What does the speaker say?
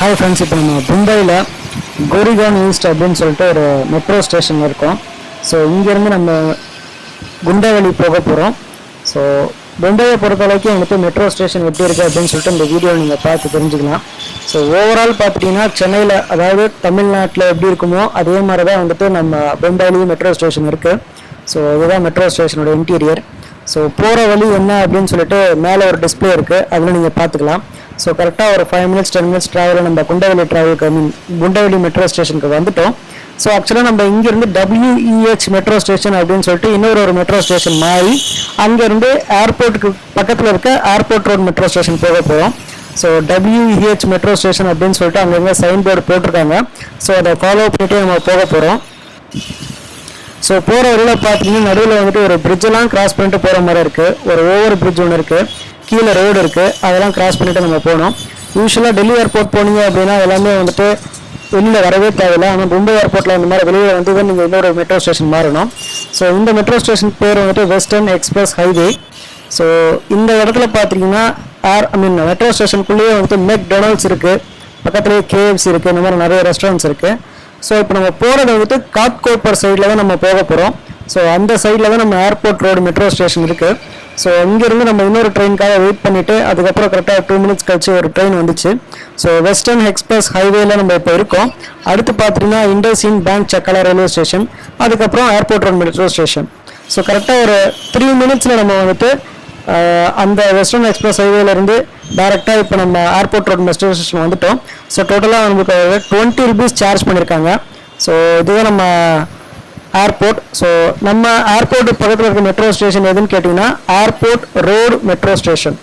Hi friends இப்போ நம்ம மும்பையில் கோரிகான் ஈஸ்ட் அப்படின்னு சொல்லிட்டு ஒரு மெட்ரோ ஸ்டேஷன் இருக்கோம். ஸோ இங்கேருந்து நம்ம குண்டவழி போக போகிறோம் ஸோ மும்பையை பொறுத்தளவுக்கு வந்துட்டு மெட்ரோ ஸ்டேஷன் எப்படி இருக்குது அப்படின்னு சொல்லிட்டு இந்த வீடியோ நீங்கள் பார்த்து தெரிஞ்சுக்கலாம். ஸோ ஓவரால் பார்த்துட்டிங்கன்னா சென்னையில் அதாவது தமிழ்நாட்டில் எப்படி இருக்குமோ அதே மாதிரி தான் வந்துட்டு நம்ம மும்பையிலையும் மெட்ரோ ஸ்டேஷன் இருக்குது ஸோ இதுதான் மெட்ரோ ஸ்டேஷனோட இன்டீரியர் ஸோ போகிற வழி என்ன அப்படின்னு சொல்லிட்டு மேலே ஒரு டிஸ்பிளே இருக்குது அதில் நீங்கள் பார்த்துக்கலாம். ஸோ கரெக்டாக ஒரு ஃபைவ் மினிட்ஸ் டென் மினிட்ஸ் ட்ராவலில் நம்ம குண்டவெளி ட்ராவலுக்கு ஐ மீன் குண்டவெளி மெட்ரோ ஸ்டேஷனுக்கு வந்துட்டோம். ஸோ ஆக்சுவலாக நம்ம இங்கேருந்து டபிள்யூஇஹெச் மெட்ரோ ஸ்டேஷன் அப்படின்னு சொல்லிட்டு இன்னொரு ஒரு மெட்ரோ ஸ்டேஷன் மாறி அங்கேருந்து ஏர்போர்ட்டுக்கு பக்கத்தில் இருக்க ஏர்போர்ட் ரோட் மெட்ரோ ஸ்டேஷன் போக போகிறோம் ஸோ டபிள்யூஇஹெச் மெட்ரோ ஸ்டேஷன் அப்படின்னு சொல்லிட்டு அங்கங்கே சைன் போர்டு போட்டிருக்காங்க. ஸோ அதை ஃபாலோ பண்ணிட்டு நம்ம போக போகிறோம் ஸோ போகிற வழியில் பார்த்தீங்கன்னா நடுவில் வந்துட்டு ஒரு பிரிட்ஜெல்லாம் கிராஸ் பண்ணிட்டு போகிற மாதிரி இருக்குது ஒரு ஓவர் பிரிட்ஜ் ஒன்று இருக்குது கீழே ரோடு இருக்குது அதெல்லாம் கிராஸ் பண்ணிவிட்டு நம்ம போனோம் யூஸ்வலாக டெல்லி ஏர்போர்ட் போனீங்க அப்படின்னா எல்லாமே வந்துட்டு வெளியில் வரவே தேவையில்லை. ஆனால் மும்பை ஏர்போர்ட்டில் இந்த மாதிரி வெளியில் வந்து தான் நீங்கள் இன்னொரு மெட்ரோ ஸ்டேஷன் மாறணும். ஸோ இந்த மெட்ரோ ஸ்டேஷன் பேர் வந்துட்டு வெஸ்டர்ன் எக்ஸ்பிரஸ் ஹைவே ஸோ இந்த இடத்துல பார்த்தீங்கன்னா ஏர் ஐ மீன் மெட்ரோ ஸ்டேஷனுக்குள்ளேயே வந்துட்டு மெக் டொனால்ட்ஸ் இருக்குது பக்கத்துலேயே கேஎஃப்சி இருக்குது இந்த மாதிரி நிறைய ரெஸ்டாரண்ட்ஸ் இருக்குது ஸோ இப்போ நம்ம போகிறது வந்துட்டு காட்கோப்பர் சைடில் தான் நம்ம போக போகிறோம் ஸோ அந்த சைடில் தான் நம்ம ஏர்போர்ட் ரோடு மெட்ரோ ஸ்டேஷன் இருக்குது ஸோ இங்கேருந்து நம்ம இன்னொரு ட்ரெயினுக்காக வெயிட் பண்ணிவிட்டு அதுக்கப்புறம் கரெக்டாக டூ மினிட்ஸ் கழிச்சு ஒரு ட்ரெயின் வந்துச்சு. ஸோ வெஸ்டர்ன் எக்ஸ்பிரஸ் ஹைவேல நம்ம இப்போ இருக்கோம். அடுத்து பார்த்தீங்கன்னா இண்டோசின் பேங்க் சக்கலா ரயில்வே ஸ்டேஷன் அதுக்கப்புறம் airport road metro station so கரெக்டாக ஒரு த்ரீ மினிட்ஸில் நம்ம வந்துட்டு அந்த வெஸ்டர்ன் எக்ஸ்பிரஸ் ஹைவேலேருந்து டேரெக்டாக இப்போ நம்ம ஏர்போர்ட் ரோடு மெட்ரோ ஸ்டேஷன் வந்துட்டோம். ஸோ டோட்டலாக நமக்கு டுவெண்ட்டி ருபீஸ் சார்ஜ் பண்ணியிருக்காங்க ஸோ இதுவே நம்ம ஏர்போர்ட் ஸோ நம்ம ஏர்போர்ட் பக்கத்தில் இருக்க மெட்ரோ ஸ்டேஷன் எதுன்னு கேட்டிங்கன்னா ஏர்போர்ட் ரோடு மெட்ரோ ஸ்டேஷன்